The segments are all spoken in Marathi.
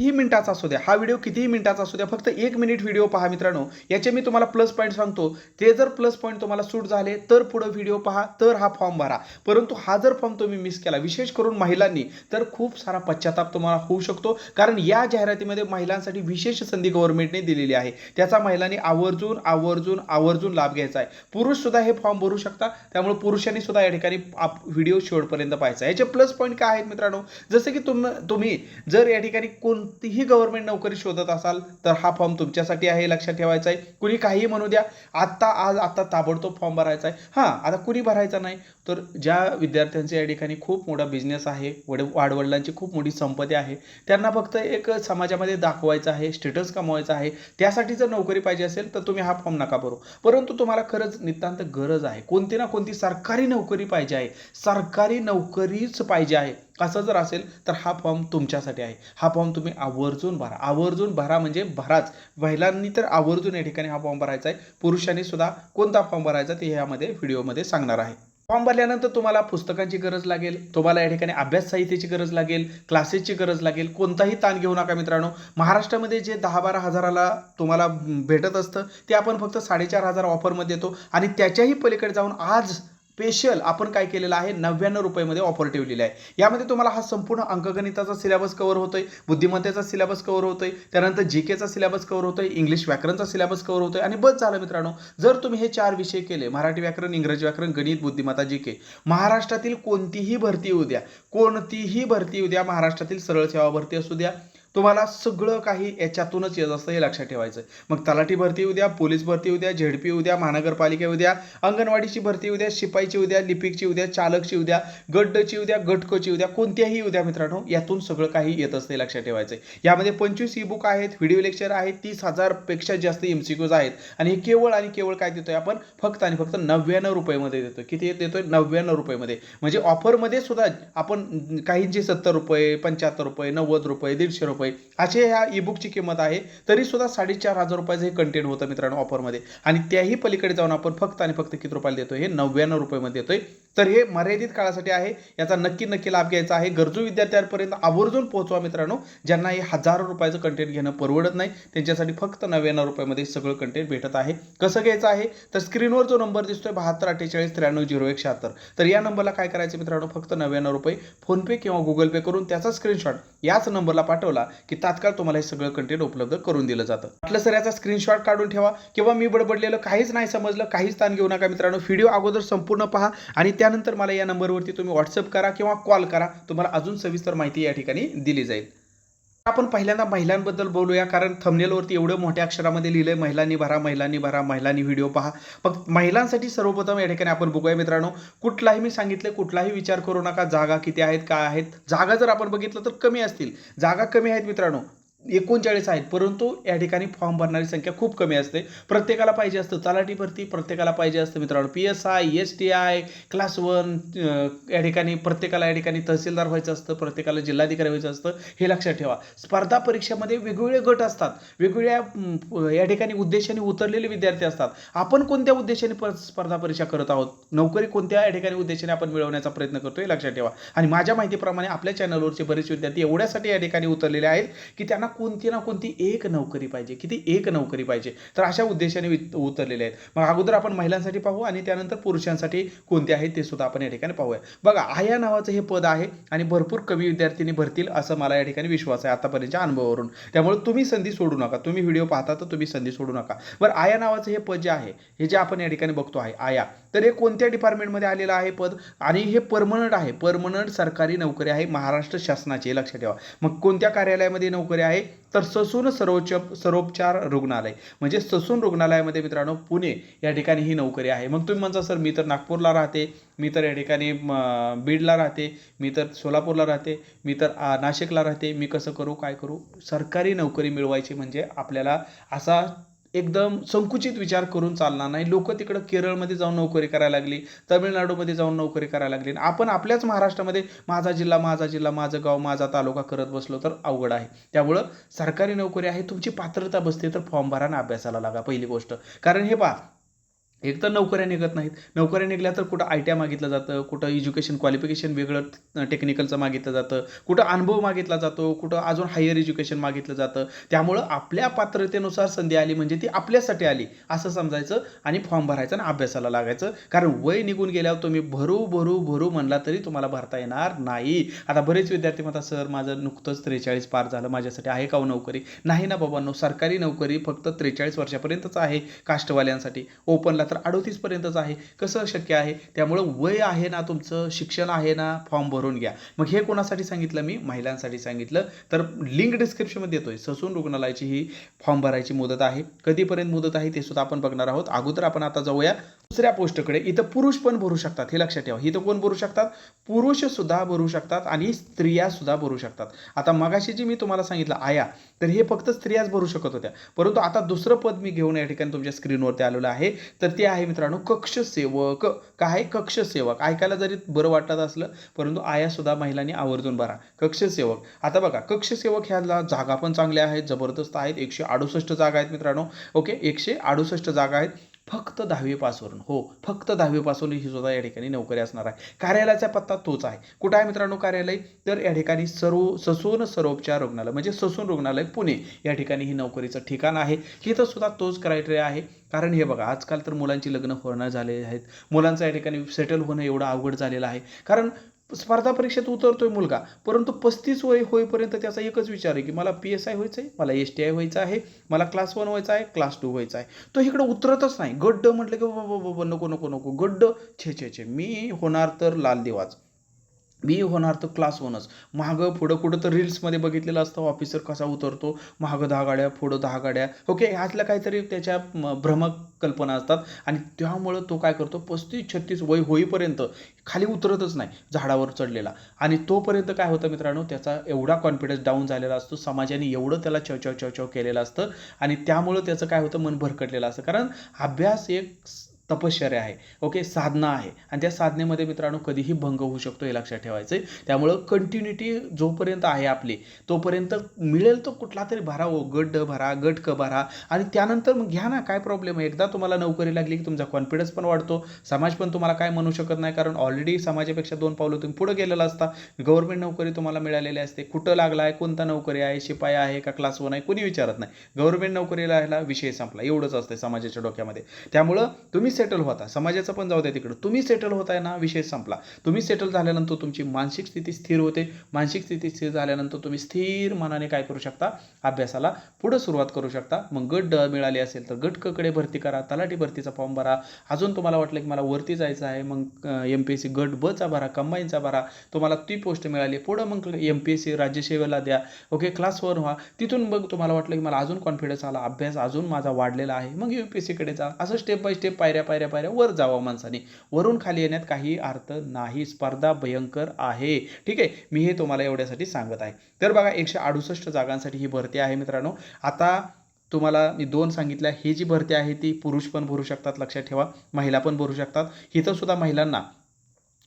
कितीही मिनिटाचा असू द्या हा व्हिडिओ कितीही मिनिटाचा असू द्या फक्त एक मिनिट व्हिडिओ पहा मित्रांनो. याचे मी तुम्हाला प्लस पॉईंट सांगतो. ते जर प्लस पॉईंट तुम्हाला सूट झाले तर पुढं व्हिडिओ पहा तर हा फॉर्म भरा. परंतु हा जर फॉर्म तुम्ही मिस केला विशेष करून महिलांनी तर खूप सारा पश्चाताप तुम्हाला होऊ शकतो. कारण या जाहिरातीमध्ये महिलांसाठी विशेष संधी गव्हर्नमेंटने दिलेली आहे. त्याचा महिलांनी आवर्जून आवर्जून आवर्जून लाभ घ्यायचा आहे. पुरुष सुद्धा हे फॉर्म भरू शकता. त्यामुळे पुरुषांनी सुद्धा या ठिकाणी आप व्हिडिओ शेवटपर्यंत पाहायचा याचे प्लस पॉईंट काय आहेत मित्रांनो? जसं की तुम तुम्ही जर या ठिकाणी कोण कोणतीही गव्हर्नमेंट नोकरी शोधत असाल तर हा फॉर्म तुमच्यासाठी आहे लक्षात ठेवायचा आहे. कुणी काहीही म्हणू द्या आत्ता आज आत्ता ताबडतोब फॉर्म भरायचा आहे. हां आता कुणी भरायचा नाही? तर ज्या विद्यार्थ्यांचे या ठिकाणी खूप मोठा बिझनेस आहे वड वाडवडिलांची खूप मोठी संपत्ती आहे त्यांना फक्त एक समाजामध्ये दाखवायचं आहे स्टेटस कमवायचं आहे त्यासाठी जर नोकरी पाहिजे असेल तर तुम्ही हा फॉर्म नका भरू. परंतु तुम्हाला खरंच नितांत गरज आहे. कोणती ना कोणती सरकारी नोकरी पाहिजे आहे. सरकारी नोकरीच पाहिजे आहे. असं जर असेल तर हा फॉर्म तुमच्यासाठी आहे. हा फॉर्म तुम्ही आवर्जून भरा. आवर्जून भरा म्हणजे भराच. महिलांनी तर आवर्जून या ठिकाणी हा फॉर्म भरायचा आहे. पुरुषांनी सुद्धा कोणता फॉर्म भरायचा ते ह्यामध्ये व्हिडिओमध्ये सांगणार आहे. फॉर्म भरल्यानंतर तुम्हाला पुस्तकांची गरज लागेल. तुम्हाला या ठिकाणी अभ्यास साहित्याची गरज लागेल. क्लासेसची गरज लागेल. कोणताही ताण घेऊ नका मित्रांनो. महाराष्ट्रामध्ये जे दहा बारा हजाराला तुम्हाला भेटत असतं ते आपण फक्त साडेचार हजार ऑफरमध्ये देतो आणि त्याच्याही पलीकडे जाऊन आज स्पेशल आपण काय केलेलं आहे? नव्याण्णव रुपयामध्ये ऑफर ठेवलेली आहे. यामध्ये तुम्हाला हा संपूर्ण अंकगणिताचा सिलेबस कव्हर होतोय बुद्धिमत्तेचा सिलेबस कव्हर होतोय त्यानंतर जी केचा सिलेबस कव्हर होतोय इंग्लिश व्याकरणचा सिलेबस कव्हर होतोय आणि बस झालं मित्रांनो. जर तुम्ही हे चार विषय केले मराठी व्याकरण इंग्रजी व्याकरण गणित बुद्धिमत्ता जी के महाराष्ट्रातील कोणतीही भरती येऊ द्या. कोणतीही भरती येऊ द्या महाराष्ट्रातील सरळ सेवा भरती असू द्या. तुम्हाला सगळं काही याच्यातूनच येत असतं हे लक्षात ठेवायचं मग तलाठी भरती येऊ द्या पोलीस भरती उद्या झेडपी उद्या महानगरपालिका येऊ द्या अंगणवाडीची भरती उद्या शिपाईची उद्या लिपिकची उद्या चालकची उद्या गड्डची उद्या गटकोची उद्या कोणत्याही उद्या मित्रांनो यातून सगळं काही येत असतं लक्षात ठेवायचं यामध्ये पंचवीस ई बुक आहेत व्हिडिओ लेक्चर आहेत तीस हजारपेक्षा जास्त एम आहेत. आणि हे केवळ आणि केवळ काय देतोय आपण? फक्त आणि फक्त नव्याण्णव रुपयामध्ये देतोय. किती देतोय? नव्याण्णव रुपयामध्ये. म्हणजे ऑफरमध्ये सुद्धा आपण काहींचे सत्तर रुपये पंच्याहत्तर रुपये नव्वद रुपये दीडशे रुपये असे ह्या ई बुकची किंमत आहे. तरी सुद्धा साडेचार हजार रुपयाचं हे कंटेंट होतं मित्रांनो ऑफरमध्ये आणि त्याही पलीकडे जाऊन आपण फक्त आणि फक्त किती रुपयाला देतोय? हे नव्याण्णव रुपयामध्ये देतोय. तर हे मर्यादित काळासाठी आहे. याचा नक्की नक्की लाभ घ्यायचा आहे. गरजू विद्यार्थ्यांपर्यंत आवर्जून पोहोचवा मित्रांनो. ज्यांना हे हजारो रुपयाचं कंटेंट घेणं परवडत नाही त्यांच्यासाठी फक्त नव्याण्णव रुपयामध्ये सगळं कंटेंट भेटत आहे. कसं घ्यायचं आहे? तर स्क्रीनवर जो नंबर दिसतोय बहात्तर अठ्ठेचाळीस त्र्याण्णव झिरो एक शहात्तर तर या नंबरला काय करायचं मित्रांनो? फक्त नव्याण्णव रुपये फोनपे किंवा गुगल पे करून त्याचा स्क्रीनशॉट याच नंबरला पाठवला. की तात्काळ तुम्हाला हे सगळं कंटेंट उपलब्ध करून दिलं जातं. म्हटलं सर याचा स्क्रीनशॉट काढून ठेवा किंवा मी बडबडलेलं काहीच नाही समजलं काहीच ताण घेऊ नका मित्रांनो. व्हिडिओ अगोदर संपूर्ण पहा आणि त्यानंतर मला या नंबरवरती तुम्ही व्हॉट्सअप करा किंवा कॉल करा. तुम्हाला अजून सविस्तर माहिती या ठिकाणी दिली जाईल. आपण पहिल्यांदा महिलांबद्दल बोलूया कारण थंबनेलवरती एवढं मोठ्या अक्षरामध्ये लिहिलंय महिलांनी भरा महिलांनी भरा महिलांनी व्हिडिओ पहा. मग महिलांसाठी सर्वप्रथम या ठिकाणी आपण बघूया मित्रांनो कुठलाही मी सांगितलं कुठलाही विचार करू नका जागा किती आहेत काय आहेत. जागा जर आपण बघितलं तर कमी असतील. जागा कमी आहेत मित्रांनो एकोणचाळीस आहेत परंतु या ठिकाणी फॉर्म भरणारी संख्या खूप कमी असते. प्रत्येकाला पाहिजे असतं तलाठी भरती प्रत्येकाला पाहिजे असतं मित्रांनो. P S I S T I class one या ठिकाणी प्रत्येकाला या ठिकाणी तहसीलदार व्हायचं असतं प्रत्येकाला जिल्हाधिकारी व्हायचं असतं हे लक्षात ठेवा. स्पर्धा परीक्षेमध्ये वेगवेगळे गट असतात. वेगवेगळ्या या ठिकाणी उद्देशाने उतरलेले विद्यार्थी असतात. आपण कोणत्या उद्देशाने स्पर्धा परीक्षा करत आहोत? नोकरी कोणत्या या ठिकाणी उद्देशाने आपण मिळवण्याचा प्रयत्न करतो हे लक्षात ठेवा. आणि माझ्या माहितीप्रमाणे आपल्या चॅनलवरचे बरेच विद्यार्थी एवढ्यासाठी या ठिकाणी उतरलेले आहेत की त्यांना कोणती ना कोणती एक नोकरी पाहिजे किती एक नोकरी पाहिजे. तर अशा उद्देशाने उतरलेले आहेत. मग अगोदर आपण महिलांसाठी पाहू आणि त्यानंतर पुरुषांसाठी कोणते आहेत ते सुद्धा आपण या ठिकाणी पाहूया. बघा आया नावाचं हे पद आहे आणि भरपूर कमी विद्यार्थ्यांनी भरतील असं मला या ठिकाणी विश्वास आहे आतापर्यंतच्या अनुभवावरून. त्यामुळे तुम्ही संधी सोडू नका. तुम्ही व्हिडिओ पाहता तर तुम्ही संधी सोडू नका. बरं आया नावाचं हे पद जे आहे हे जे आपण या ठिकाणी बघतो आहे आया तर हे कोणत्या डिपार्टमेंटमध्ये आलेलं आहे पद? आणि हे परमनंट आहे. परमनंट सरकारी नोकरी आहे. महाराष्ट्र शासनाची लक्षात ठेवा. मग कोणत्या कार्यालयामध्ये नोकरी आहे? तर ससून सर्वोच्च सर्वोपचार रुग्णालय. म्हणजे ससून रुग्णालयामध्ये मित्रांनो पुणे या ठिकाणी ही नोकरी आहे. मग तुम्ही म्हणता सर मी तर नागपूरला राहते मी तर या ठिकाणी बीडला राहते मी तर सोलापूरला राहते मी तर नाशिकला राहते मी कसं करू काय करू? सरकारी नोकरी मिळवायची म्हणजे आपल्याला असा एकदम संकुचित विचार करून चालणार नाही. लोक तिकडं केरळमध्ये जाऊन नोकरी करायला लागली तमिळनाडूमध्ये जाऊन नोकरी करायला लागली. आपण आपल्याच महाराष्ट्रामध्ये माझा जिल्हा माझा जिल्हा माझं गाव माझा तालुका करत बसलो तर अवघड आहे. त्यामुळं सरकारी नोकरी आहे तुमची पात्रता बसते तर फॉर्म भरानं अभ्यासाला लागा. पहिली गोष्ट. कारण हे पहा एक तर नोकऱ्या निघत नाहीत. नोकऱ्या निघल्या तर कुठं आय टी आय मागितलं जातं कुठं एज्युकेशन क्वालिफिकेशन वेगळं टेक्निकलचं मागितलं जातं कुठं अनुभव मागितला जातो कुठं अजून हायर एज्युकेशन मागितलं जातं. त्यामुळं आपल्या पात्रतेनुसार संधी आली म्हणजे ती आपल्यासाठी आली असं समजायचं आणि फॉर्म भरायचा आणि अभ्यासाला लागायचं. कारण वय निघून गेल्यावर तुम्ही भरू भरू भरू म्हणला तरी तुम्हाला भरता येणार नाही. आता बरेच विद्यार्थी म्हणतात सर माझं नुकतंच त्रेचाळीस पार झालं माझ्यासाठी आहे का हो नोकरी? नाही ना बाबांनो सरकारी नोकरी फक्त त्रेचाळीस वर्षापर्यंतच आहे कास्टवाल्यांसाठी. ओपनला तर अडोतीसपर्यंतच आहे. कसं शक्य आहे? त्यामुळं वय आहे ना तुमचं शिक्षण आहे ना फॉर्म भरून घ्या. मग हे कोणासाठी सांगितलं? मी महिलांसाठी सांगितलं. तर लिंक डिस्क्रिप्शनमध्ये देतोय ससून रुग्णालयाची ही फॉर्म भरायची मुदत आहे. कधीपर्यंत मुदत आहे ते सुद्धा आपण बघणार आहोत. अगोदर आपण आता जाऊया. दुसऱ्या पोस्टकडे इथं पुरुष पण भरू शकतात हे लक्षात ठेवा. इथं कोण भरू शकतात? पुरुष सुद्धा भरू शकतात आणि स्त्रिया सुद्धा भरू शकतात. आता मगाशी जी मी तुम्हाला सांगितलं आया तर हे फक्त स्त्रियाच भरू शकत होत्या. परंतु आता दुसरं पद मी घेऊन या ठिकाणी तुमच्या स्क्रीनवरती आलेलं आहे. तर ते आहे मित्रांनो कक्ष सेवक. काय कक्ष सेवक? ऐकायला जरी बरं वाटत असलं परंतु आया सुद्धा महिलांनी आवर्जून भरा. कक्ष सेवक. आता बघा कक्ष सेवक ह्याला जागा पण चांगल्या आहेत जबरदस्त आहेत. एकशे अडुसष्ट जागा आहेत मित्रांनो. ओके एकशे अडुसष्ट जागा आहेत. फक्त दहावी पासवरून. हो फक्त दहावी पासवरून ही सुद्धा या ठिकाणी नोकरी असणार आहे. कार्यालयाचा पत्ता तोच आहे. कुठं आहे मित्रांनो कार्यालय? तर या ठिकाणी सर्व ससून सर्वोपचार रुग्णालय म्हणजे ससून रुग्णालय पुणे या ठिकाणी ही नोकरीचं ठिकाण आहे. इथं सुद्धा तोच क्रायटेरिया आहे. कारण हे बघा आजकाल तर मुलांची लग्न होणं झाले आहेत. मुलांचं या ठिकाणी सेटल होणं एवढं अवघड झालेलं आहे. कारण स्पर्धा परीक्षेत उतरतोय मुलगा. परंतु पस्तीस वय होईपर्यंत त्याचा एकच विचार आहे की मला पी एस आय व्हायचं आहे मला एस टी आय व्हायचं आहे मला क्लास वन व्हायचा आहे क्लास टू व्हायचा आहे. तो इकडं उतरतच नाही. गड्ड म्हटलं की बाबा बाबा नको नको नको. गड्ड छे छे छे. मी होणार तर लाल दिवाच मी होणार तर क्लास वनच मागं पुढं कुठं तर रील्समध्ये बघितलेलं असतं ऑफिसर कसा उतरतो मागं दहा गाड्या पुढं दहा गाड्या. ओके ह्यातल्या काहीतरी त्याच्या म, भ्रमक कल्पना असतात. आणि त्यामुळं तो काय करतो पस्तीस छत्तीस वय होईपर्यंत खाली उतरतच नाही झाडावर चढलेला. आणि तोपर्यंत काय होतं मित्रांनो त्याचा एवढा कॉन्फिडन्स डाऊन झालेला असतो समाजाने एवढं त्याला चव चव चव चव केलेलं असतं. आणि त्यामुळं त्याचं काय होतं मन भरकटलेलं असतं. कारण अभ्यास एक तपश्चर्या आहे. ओके साधना आहे. आणि त्या साधनेमध्ये मित्रांनो कधीही भंग होऊ शकतो हे लक्षात ठेवायचं आहे त्यामुळं कंटिन्युटी जोपर्यंत आहे आपली तोपर्यंत मिळेल तो कुठला तरी भरा हो गट भरा गट क भरा. आणि त्यानंतर मग घ्या ना काय प्रॉब्लेम आहे? एकदा तुम्हाला नोकरी लागली की तुमचा कॉन्फिडन्स पण वाढतो. समाज पण तुम्हाला काय म्हणू शकत नाही. कारण ऑलरेडी समाजापेक्षा दोन पावलं तुम्ही पुढे गेलेला असता. गव्हर्नमेंट नोकरी तुम्हाला मिळालेली असते. कुठं लागला आहे कोणता नोकरी आहे शिपाई आहे का क्लास वन आहे कोणी विचारत नाही. गव्हर्नमेंट नोकरीला ह्याला विषय संपला. एवढंच असते समाजाच्या डोक्यामध्ये. त्यामुळं तुम्ही सेटल होता. समाजाचं पण जाऊ द्या तिकडं. तुम्ही सेटल होताय ना विषय संपला. तुम्ही सेटल झाल्यानंतर तुमची मानसिक स्थिती स्थिर होते. मानसिक स्थिती स्थिर झाल्यानंतर तुम्ही स्थिर मनाने काय करू शकता? अभ्यासाला पुढं सुरुवात करू शकता. मग गट ड मिळाली असेल तर गट भरती करा तलाठी भरतीचा फॉर्म भरा. अजून तुम्हाला वाटलं की मला वरती जायचं आहे मग एम पी एस सी गट बचा भरा कंबाईनचा भरा. तुम्हाला ती पोस्ट मिळाली. पुढं मग एम पी एस सी राज्यसेवेला द्या. ओके क्लास वन व्हा. तिथून मग तुम्हाला वाटलं की मला अजून कॉन्फिडन्स आला. अभ्यास अजून माझा वाढलेला आहे. मग यू पी एस सीकडे जा. असं स्टेप बाय स्टेप पायऱ्या पायऱ्या पायऱ्या वर जावं माणसाने. वरून खाली येण्यात काही अर्थ नाही. स्पर्धा भयंकर आहे. ठीक आहे? मी हे तुम्हाला एवढ्यासाठी सांगत आहे. तर बघा एकशे अडुसष्ट जागांसाठी ही भरती आहे मित्रांनो. आता तुम्हाला मी दोन सांगितल्या. ही जी भरती आहे ती पुरुष पण भरू शकतात लक्षात ठेवा. महिला पण भरू शकतात. इथं सुद्धा महिलांना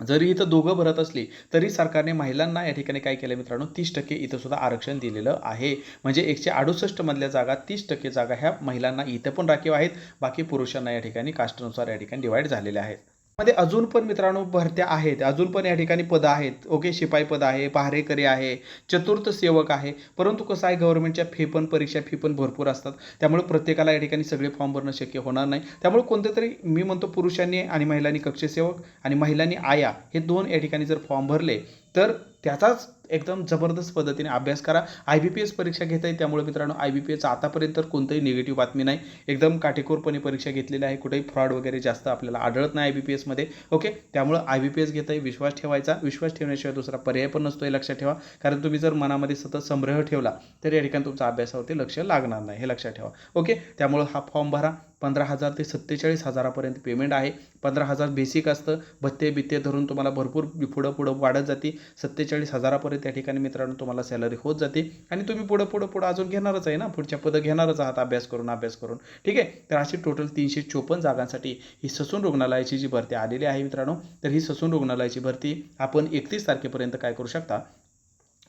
जरी इथं दोघं भरत असली तरी सरकारने महिलांना या ठिकाणी काय केलं मित्रांनो? तीस टक्के इथं सुद्धा आरक्षण दिलेलं आहे. म्हणजे एकशे अडुसष्ट मधल्या जागा तीस टक्के जागा ह्या महिलांना इथं पण राखीव आहेत. बाकी पुरुषांना या ठिकाणी कास्टनुसार या ठिकाणी डिवाईड झालेल्या आहेत. मध्ये अजून पण मित्रांनो भरत्या आहेत. अजून पण या ठिकाणी पदं आहेत. ओके शिपाई पद आहे पहारेकरी आहे चतुर्थ सेवक आहे. परंतु कसं आहे गव्हर्नमेंटच्या फी पण परीक्षा फी पण भरपूर असतात. त्यामुळे प्रत्येकाला या ठिकाणी सगळे फॉर्म भरणं शक्य होणार नाही. त्यामुळे कोणते तरी मी म्हणतो पुरुषांनी आणि महिलांनी कक्षसेवक आणि महिलांनी आया हे दोन या ठिकाणी जर फॉर्म भरले तर त्याचाच एकदम जबरदस्त पद्धतीने अभ्यास करा. आय बी पी एस परीक्षा घेता आहे त्यामुळे मित्रांनो आय बी पी एस आतापर्यंत तर कोणतंही निगेटिव्ह बातमी नाही. एकदम काटेकोरपणे परीक्षा घेतलेली आहे. कुठेही फ्रॉड वगैरे जास्त आपल्याला आढळत नाही आय बी पी एसमध्ये ओके त्यामुळं आय बी पी एस घेत आहे विश्वास ठेवायचा. विश्वास ठेवण्याशिवाय दुसरा पर्याय पण नसतो हे लक्षात ठेवा. कारण तुम्ही जर मनामध्ये सतत संग्रह ठेवला तर या ठिकाणी तुमचा अभ्यासावरती लक्ष लागणार नाही. हे लक्षात ठेवा. ओके त्यामुळं हा फॉर्म भरा. पंधरा हजार ते सत्तेचाळीस हजारापर्यंत पेमेंट आहे. पंधरा हजार बेसिक असतं. भत्ते बित्ते धरून तुम्हाला भरपूर पुढं पुढं वाढत जाते. सत्तेचाळीस हजारापर्यंत त्या ठिकाणी मित्रांनो तुम्हाला सॅलरी होत जाते. आणि तुम्ही पुढं पुढं पुढं अजून घेणारच आहे ना. पुढच्या पदं घेणारच आहात. अभ्यास करून अभ्यास करून. ठीक आहे? तर अशी टोटल तीनशे चोपन्न जागांसाठी ही ससून रुग्णालयाची जी भरती आलेली आहे मित्रांनो तर ही ससून रुग्णालयाची भरती आपण एकतीस तारखेपर्यंत काय करू शकता?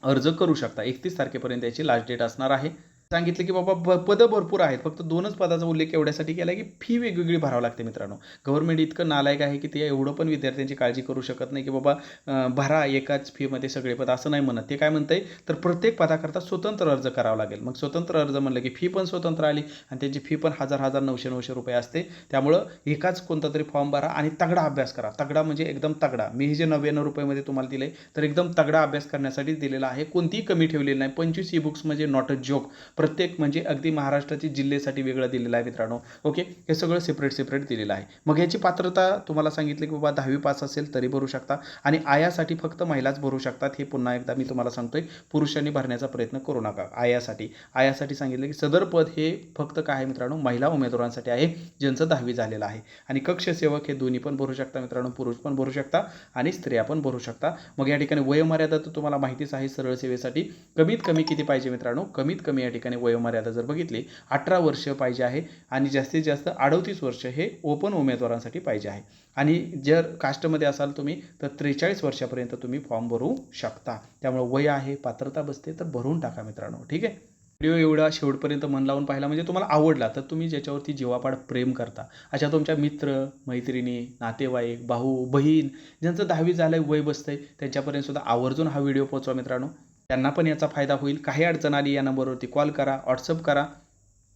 अर्ज करू शकता. एकतीस तारखेपर्यंत याची लास्ट डेट असणार आहे. सांगितलं की बाबा पदं भरपूर आहेत. फक्त दोनच पदाचा उल्लेख एवढ्यासाठी केला की फी वेगवेगळी भरावं लागते मित्रांनो. गव्हर्नमेंट इतकं नालायक आहे की ते एवढं पण विद्यार्थ्यांची काळजी करू शकत नाही की बाबा भरा एकाच फीमध्ये सगळे पद असं नाही म्हणत. ते काय म्हणतंय? तर प्रत्येक पदाकरता स्वतंत्र अर्ज करावा लागेल. मग स्वतंत्र अर्ज म्हणलं की फी पण स्वतंत्र आली आणि त्याची फी पण हजार हजार नऊशे नऊशे रुपये असते. त्यामुळं एकाच कोणता तरी फॉर्म भरा आणि तगडा अभ्यास करा. तगडा म्हणजे एकदम तगडा. मी हे जे नव्याण्णव रुपयेमध्ये तुम्हाला दिले तर एकदम तगडा अभ्यास करण्यासाठी दिलेला आहे. कोणतीही कमी ठेवलेली नाही. पंचवीस ई बुक्स म्हणजे नॉट अ जोक प्रत्येक म्हणजे अगदी महाराष्ट्राची जिल्ह्यासाठी वेगळं दिलेलं आहे मित्रांनो. ओके हे सगळं सेपरेट सेपरेट दिलेलं आहे. मग याची पात्रता तुम्हाला सांगितलं की बाबा दहावी पास असेल तरी भरू शकता. आणि आयासाठी फक्त महिलाच भरू शकतात हे पुन्हा एकदा मी तुम्हाला सांगतोय. पुरुषांनी भरण्याचा प्रयत्न करू नका आयासाठी. आयासाठी सांगितलं की सदर पद हे फक्त काय आहे मित्रांनो? महिला उमेदवारांसाठी आहे ज्यांचं दहावी झालेलं आहे. आणि कक्ष सेवक हे दोन्ही पण भरू शकता मित्रांनो. पुरुष पण भरू शकता आणि स्त्रिया पण भरू शकता. मग या ठिकाणी वयोमर्यादा तर तुम्हाला माहितीच आहे सरळ सेवेसाठी कमीत कमी किती पाहिजे मित्रांनो? कमीत कमी या ठिकाणी वयोमर्यादा जर बघितली अठरा वर्ष पाहिजे आहे आणि जास्तीत जास्त अडतीस वर्ष हे ओपन उमेदवारांसाठी पाहिजे आहे. आणि जर कास्टमध्ये असाल तुम्ही तर त्रेचाळीस वर्षापर्यंत तुम्ही फॉर्म भरू शकता. त्यामुळे वय आहे पात्रता बसते तर भरून टाका मित्रांनो ठीक आहे? व्हिडिओ एवढा शेवटपर्यंत मन लावून पाहिला म्हणजे तुम्हाला आवडला तर तुम्ही ज्याच्यावरती जीवापाड प्रेम करता. अशा तुमच्या मित्र मैत्रिणी नातेवाईक भाऊ बहीण ज्यांचं दहावी झालं आहे वय बसतंय त्यांच्यापर्यंत सुद्धा आवर्जून हा व्हिडिओ पोहोचवा मित्रांनो. त्यांना पण याचा फायदा होईल. काही अडचण आली या नंबरवरती कॉल करा व्हॉट्सअप करा.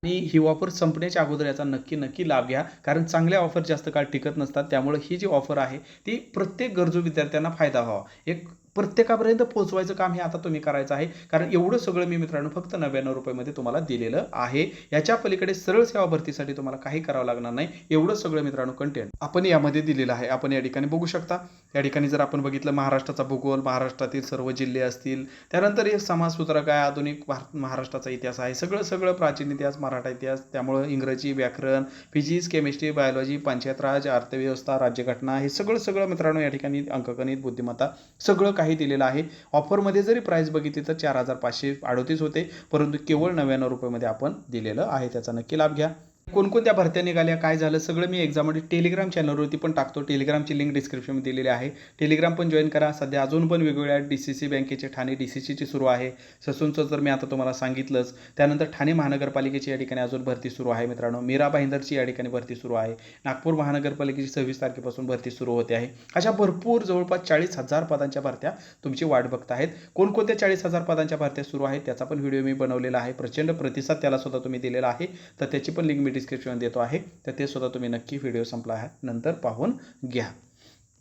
आणि ही ऑफर संपण्याच्या अगोदर याचा नक्की नक्की लाभ घ्या. कारण चांगल्या ऑफर जास्त काळ टिकत नसतात. त्यामुळे ही जी ऑफर आहे ती प्रत्येक गरजू विद्यार्थ्यांना फायदा व्हावा. एक प्रत्येकापर्यंत पोहोचवायचं काम हे आता तुम्ही करायचं आहे. कारण एवढं सगळं मी मित्रांनो फक्त नव्याण्णव रुपयामध्ये तुम्हाला दिलेलं आहे. याच्या पलीकडे सरळ सेवा भरतीसाठी तुम्हाला काही करावं लागणार नाही. एवढं सगळं मित्रांनो कंटेंट आपण यामध्ये दिलेलं आहे. आपण या ठिकाणी बघू शकता. या ठिकाणी जर आपण बघितलं महाराष्ट्राचा भूगोल महाराष्ट्रातील सर्व जिल्हे असतील त्यानंतर एक समाजसूत्र काय आधुनिक भारत महाराष्ट्राचा इतिहास आहे. सगळं सगळं प्राचीन इतिहास मराठा इतिहास त्यामुळं इंग्रजी व्याकरण physics chemistry biology panchayat raj अर्थव्यवस्था राज्यघटना हे सगळं सगळं मित्रांनो या ठिकाणी अंकगणित बुद्धिमत्ता सगळं काही दिलेलं आहे. ऑफरमध्ये जरी प्राईस बघितली तर चार हजार पाचशे अडोतीस होते. परंतु केवळ नव्याण्णव रुपयामध्ये आपण दिलेलं आहे. त्याचा नक्की लाभ घ्या. कोणकोणत्या भरत्या निघाल्या काय झालं सगळं मी एक्झाममध्ये टेलिग्राम चॅनलवरती पण टाकतो. टेलिग्रामची लिंक डिस्क्रिप्शनमध्ये दिलेली आहे. टेलिग्राम पण जॉईन करा. सध्या अजून पण वेगवेगळ्या डी सी सी बँकेचे ठाणे डी सी सीची सुरू आहे. ससूनचं तर मी आता तुम्हाला सांगितलंच त्यानंतर ठाणे महानगरपालिकेची या ठिकाणी अजून भरती सुरू आहे मित्रांनो. मीरा भाईंदरची या ठिकाणी भरती सुरू आहे. नागपूर महानगरपालिकेची सव्वीस तारखेपासून भरती सुरू होते आहे. अशा भरपूर जवळपास चाळीस हजार पदांच्या भरत्या तुमची वाट बघत आहेत कोणकोणत्या चाळीस हजार पदांच्या भरत्या सुरू आहेत त्याचा पण व्हिडिओ मी बनवलेला आहे. प्रचंड प्रतिसाद त्याला सुद्धा तुम्ही दिलेला आहे. तर त्याची पण लिंक मी डिस्क्रिप्शन देतो आहे तर ते सुद्धा तुम्ही नक्की व्हिडिओ संपला आहे नंतर पाहून घ्या.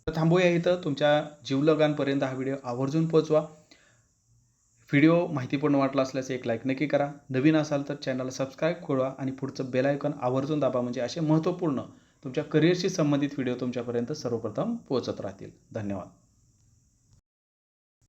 तर थांबूया इथं तुमच्या जीवलगांपर्यंत हा व्हिडिओ आवर्जून पोहोचवा. व्हिडिओ माहितीपूर्ण वाटला असल्यास एक लाईक नक्की करा. नवीन असाल तर चॅनलला सबस्क्राईब करा आणि पुढचं बेल आयकॉन आवर्जून दाबा म्हणजे असे महत्त्वपूर्ण तुमच्या करिअरशी संबंधित व्हिडिओ तुमच्यापर्यंत सर्वप्रथम पोहोचत राहतील. धन्यवाद.